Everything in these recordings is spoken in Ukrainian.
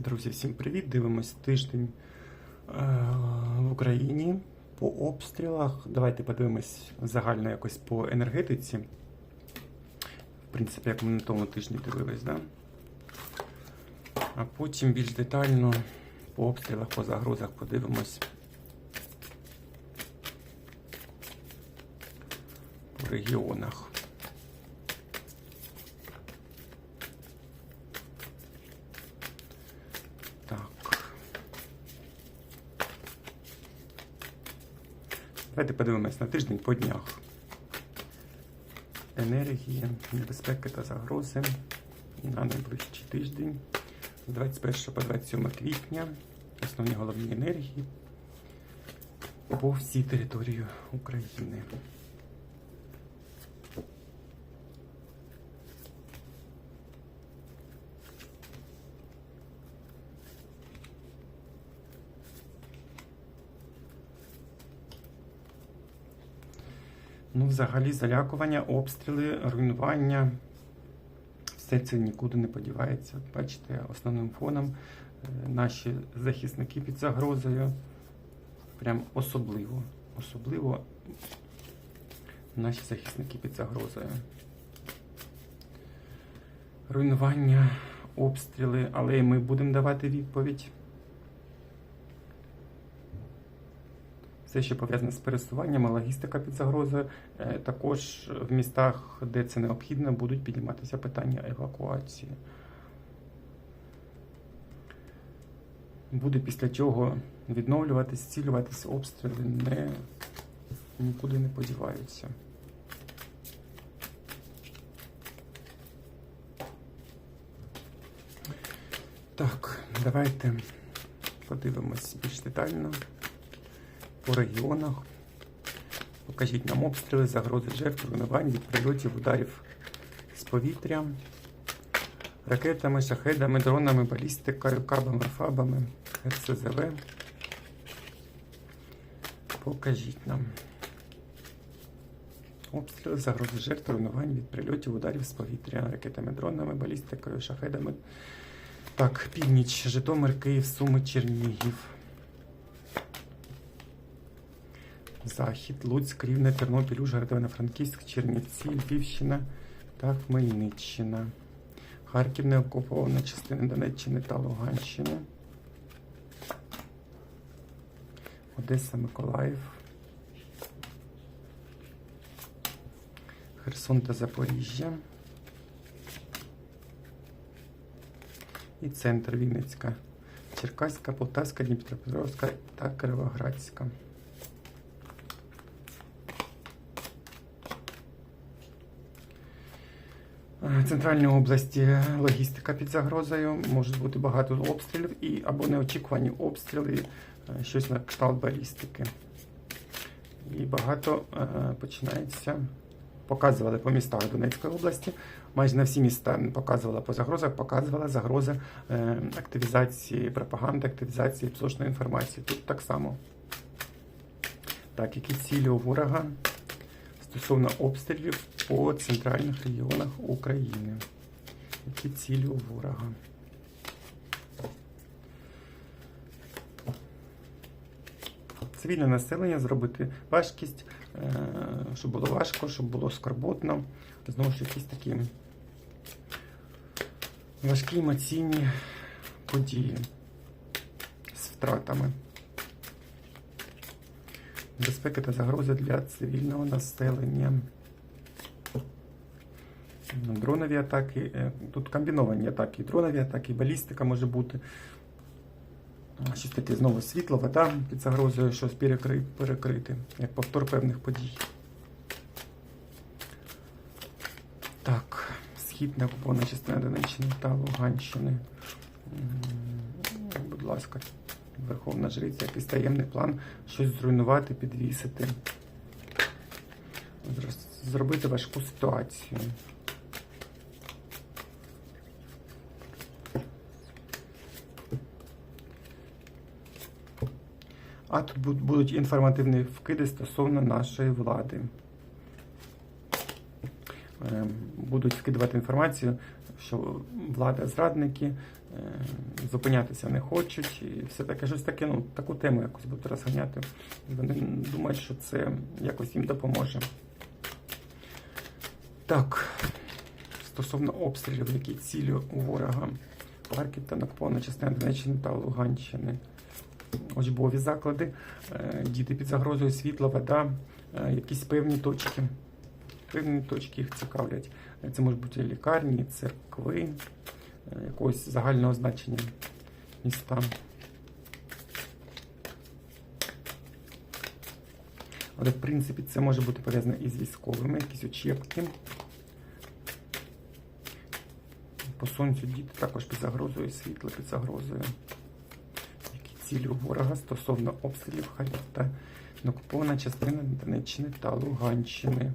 Друзі, всім привіт! Дивимось тиждень е, в Україні по обстрілах. Давайте подивимось загально якось по енергетиці. В принципі, як ми на тому тижні дивились, да? А потім більш детально по обстрілах, по загрозах подивимось. По регіонах. Так. Давайте подивимось на тиждень по днях. Енергії, небезпеки та загрози на найближчий тиждень з 21 по 27 квітня. Основні головні енергії по всій території України. Ну, взагалі, залякування, обстріли, руйнування. Все це нікуди не подівається. Бачите, основним фоном е, наші захисники під загрозою. Прям особливо. Особливо наші захисники під загрозою. Руйнування, обстріли, але ми будемо давати відповідь. Все, що пов'язане з пересуванням, логістика під загрозою. Е, Також в містах, де це необхідно, будуть підніматися питання евакуації. Буде після чого відновлюватись, зцілюватись обстріли не, нікуди не подіваються. Так, давайте подивимось більш детально по регіонах. Покажіть нам обстріли, загрози жертв, руйнувань від прильотів, ударів з повітря, ракетами, шахедами, дронами, балістикою, кабами, фабами, РСЗВ. Покажіть нам. Обстріли, загрози жертв, руйнувань від прильотів, ударів з повітря, ракетами, дронами, балістикою, шахедами. Так, північ, Житомир, Київ, Суми, Чернігів. Захід, Луцьк, Рівне, Тернопіль, Ужгород, Івано-Франківськ, Чернівці, Львівщина та Хмельниччина. Харків не окупована частина Донеччини та Луганщини. Одеса, Миколаїв. Херсон та Запоріжжя. І центр Вінницька, Черкаська, Полтавська, Дніпропетровська та Кировоградська. Центральній області логістика під загрозою, може бути багато обстрілів і або неочікувані обстріли, е, щось на кшталт балістики. І багато е, починається. Показували по містах Донецької області. Майже на всі міста показувала по загрозах, показувала загрози е, активізації пропаганди, активізації псошної інформації. Тут так само. Так, які цілі у ворога стосовно обстрілів по центральних регіонах України. Які цілі у ворога? Цивільне населення зробити важкість, е, щоб було важко, щоб було скорботно. Знову ж якісь такі важкі емоційні події з втратами. Безпеки та загрози для цивільного населення. Дронові атаки, е, тут комбіновані атаки, дронові атаки, балістика може бути. Щось таке знову світло, вода під загрозою щось перекри- перекрити, як повтор певних подій. Так, східна окупована частина Донеччини та Луганщини. Будь ласка, Верховна Жриця, якийсь таємний план, щось зруйнувати, підвісити. Зробити важку ситуацію. А тут будуть інформативні вкиди стосовно нашої влади. Е, Будуть вкидувати інформацію, що влада зрадники, зупинятися не хочуть. І все таке, щось таке, ну, таку тему якось будуть розганяти. Вони думають, що це якось їм допоможе. Так, стосовно обстрілів, які цілі у ворога. Харків та окупована частина Донеччини та Луганщини. Учбові заклади, е, діти під загрозою світла, вода, е, якісь певні точки. Певні точки їх цікавлять. Е, Це можуть бути лікарні, церкви, е, якогось загального значення міста. Але в принципі це може бути пов'язано із військовими, якісь учебки. По сонцю діти також під загрозою світла, під загрозою. Які цілі у ворога стосовно обстрілів Харків та окупована частина Донеччини та Луганщини.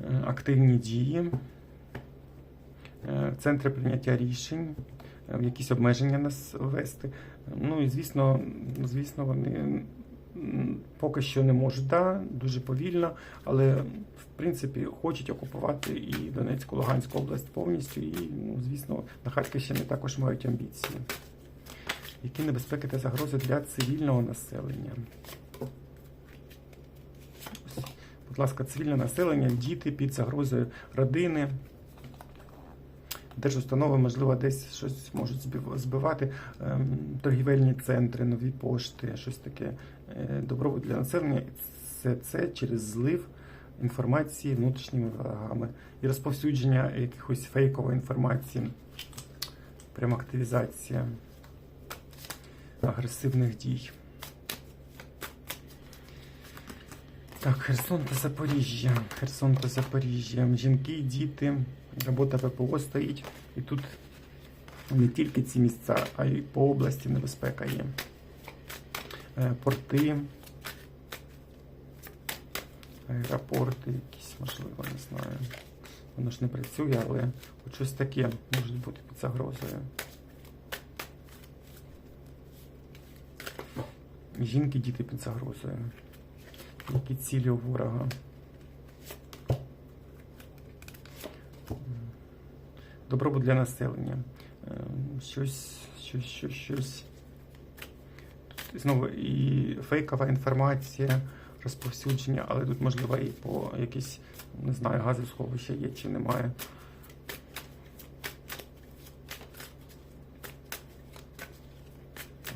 Е, Активні дії, центри прийняття рішень, е, якісь обмеження нас ввести. Ну і звісно, звісно, вони поки що не можуть, да, дуже повільно, але в принципі хочуть окупувати і Донецьку, Луганську область повністю, і, ну, звісно, на Харківщині також мають амбіції. Які небезпеки та загрози для цивільного населення? Будь ласка, цивільне населення, діти під загрозою родини. Держустанови, можливо, десь щось можуть збивати ем, торгівельні центри, нові пошти, щось таке. Е, добробут для населення. Це, це через злив інформації внутрішніми ворогами і розповсюдження якихось фейкової інформації, прям активізація агресивних дій. Так, Херсон та Запоріжжя. Херсон та Запоріжжя. Жінки, діти, робота ППО стоїть. І тут не тільки ці місця, а й по області небезпека є. Е, Порти, аеропорти якісь, можливо, не знаю. Воно ж не працює, але от щось таке може бути під загрозою. Жінки, діти під загрозою. Які цілі у ворога? Добробут для населення. Ем, Щось, щось, щось, щось. Тут знову і фейкова інформація, розповсюдження, але тут можливо і по якісь, не знаю, газосховища є чи немає.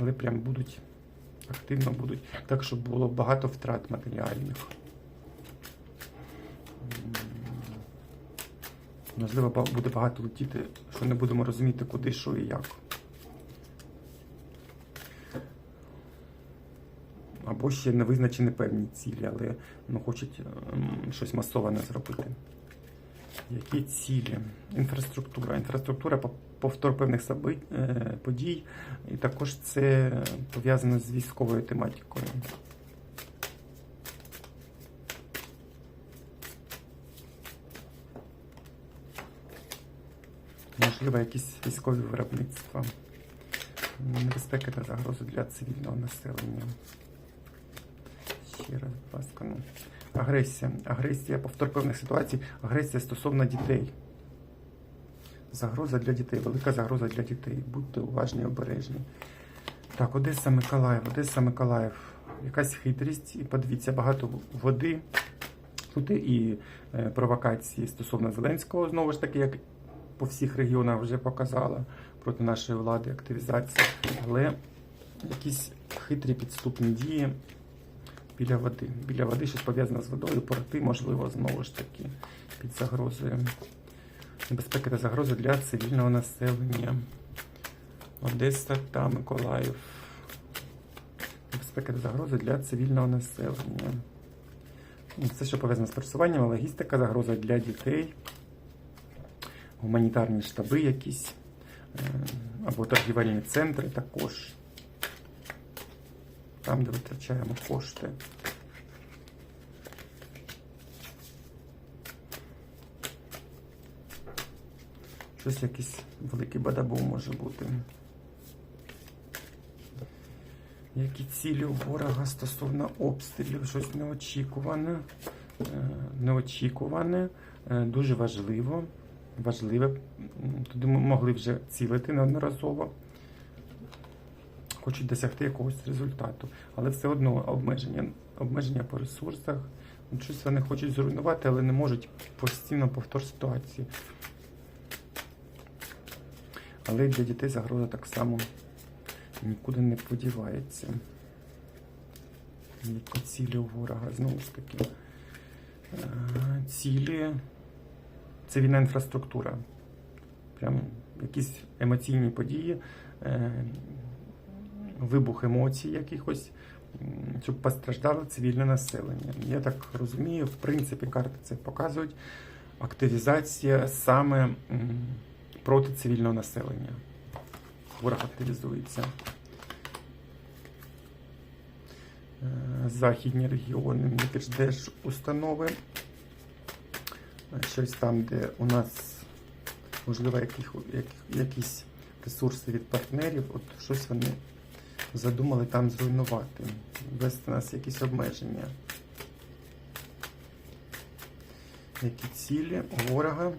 Але прям будуть активно будуть, так щоб було багато втрат матеріальних. Можливо, буде багато летіти, що не будемо розуміти, куди, що і як. Або ще не визначені певні цілі, але ну, хочуть ем, щось масоване зробити. Які цілі? Інфраструктура. Інфраструктура повтор певних е, подій, і також це пов'язано з військовою тематикою. Можливо, якісь військові виробництва. Небезпеки та загрози для цивільного населення. Ще раз, будь ласка, ну. Агресія. Агресія, повтор певних ситуацій. Агресія стосовно дітей. Загроза для дітей, велика загроза для дітей. Будьте уважні, обережні. Так, Одеса, Миколаїв, Одеса, Миколаїв. Якась хитрість, і подивіться, багато води. Тут і е, провокації стосовно Зеленського, знову ж таки, як по всіх регіонах вже показала проти нашої влади активізація. Але якісь хитрі підступні дії біля води. Біля води щось пов'язане з водою, порти, можливо, знову ж таки, під загрозою. Небезпеки та загрози для цивільного населення. Одеса та Миколаїв. Небезпеки та загрози для цивільного населення. Все, що пов'язане з пересуванням, логістика, загроза для дітей, гуманітарні штаби якісь, е, або торгівельні центри також. Там, де витрачаємо кошти. Щось якийсь великий бадабум може бути. Які цілі у ворога стосовно обстрілів? Щось неочікуване. Е, Неочікуване, е, дуже важливо. Важливе. Туди ми могли вже цілити неодноразово. Хочуть досягти якогось результату. Але все одно обмеження, обмеження по ресурсах. Щось вони хочуть зруйнувати, але не можуть постійно повтор ситуації. Але для дітей загроза так само нікуди не подівається. Які цілі у ворога знову ж таки. Е, Цілі цивільна інфраструктура. Прям якісь емоційні події, е, вибух емоцій якихось, щоб постраждало цивільне населення. Я так розумію, в принципі, карти це показують. Активізація саме проти цивільного населення. Ворог активізується. Е, Західні регіони, держустанови. Е, Щось там, де у нас можливо яких, як, якісь ресурси від партнерів, от щось вони задумали там зруйнувати, ввести нас якісь обмеження. Які цілі ворога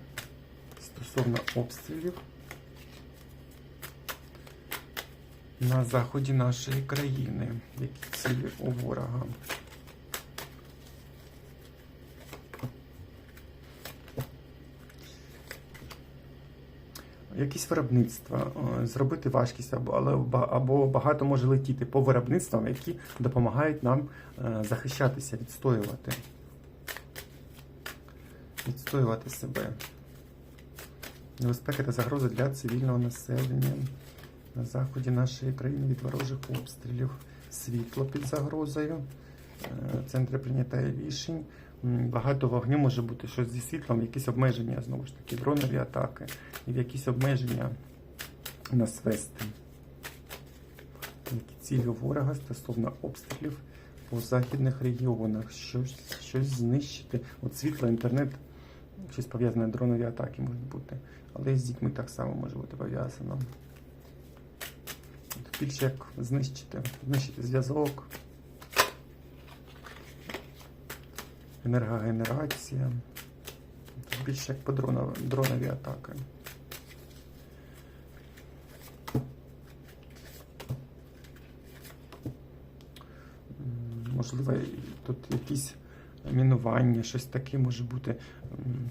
стосовно обстрілів на заході нашої країни? Які цілі у ворога? Якісь виробництва, е, зробити важкість, або, але, або багато може летіти по виробництвам, які допомагають нам е, захищатися, відстоювати. Відстоювати себе. Небезпека та загроза для цивільного населення на заході нашої країни від ворожих обстрілів. Світло під загрозою. Е, Центри прийняття рішень. Багато вогню може бути щось зі світлом, якісь обмеження, знову ж таки, дронові атаки, і в якісь обмеження нас вести. Які цілі ворога стосовно обстрілів по західних регіонах, щось, щось знищити. От світло, інтернет, щось пов'язане дронові атаки можуть бути. Але з дітьми так само може бути пов'язано. Більше як знищити, знищити зв'язок. Енергогенерація. Більше як по дронов- дронові атаки. Можливо, тут якісь мінування, щось таке може бути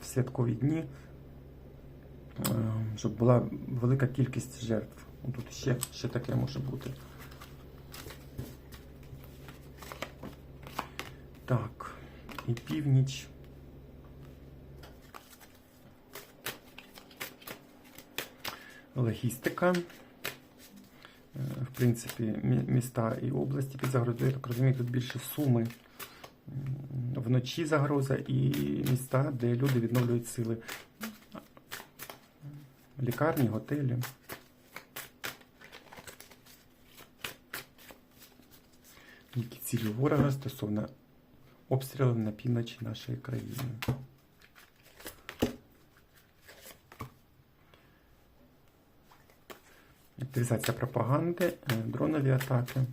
в святкові дні, е, щоб була велика кількість жертв. Тут ще, ще таке може бути. Так, і північ. Логістика. Е, В принципі, міста і області під загрозою, я так розумію, тут більше суми. Вночі загроза і міста, де люди відновлюють сили. Лікарні, готелі. Які цілі ворога стосовно обстрілів на півночі нашої країни. Активізація пропаганди, е, дронові атаки. Е,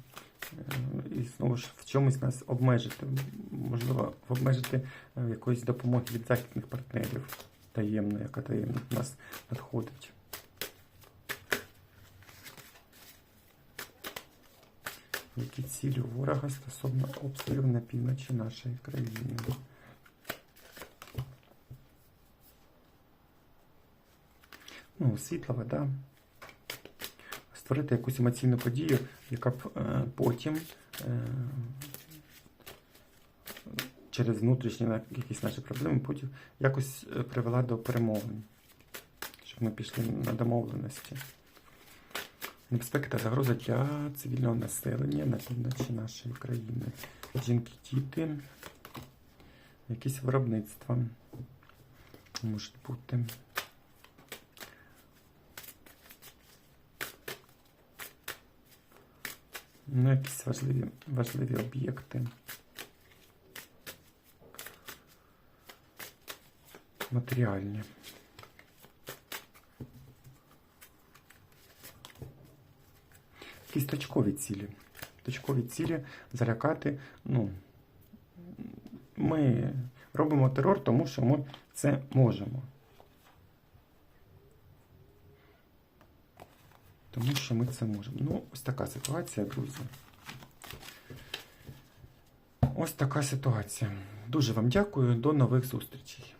І знову ж в чомусь нас обмежити. Можливо, обмежити е, якоїсь допомоги від західних партнерів таємної, яка таємно до нас надходить. Які цілі ворога стосовно обстрілів на півночі нашої країни? Ну, світла, вода. Створити якусь емоційну подію, яка б е, потім е, через внутрішні якісь наші проблеми потім якось е, привела до перемовин, щоб ми пішли на домовленості. Небезпека та загроза для цивільного населення на півночі нашої країни. Жінки, діти, якісь виробництва можуть бути. Ну, якісь важливі, важливі об'єкти. Матеріальні. якісь точкові цілі. Точкові цілі залякати. Ну, Ми робимо терор, тому що ми це можемо. Тому що ми це можемо. Ну, ось така ситуація, друзі. Ось така ситуація. Дуже вам дякую, до нових зустрічей.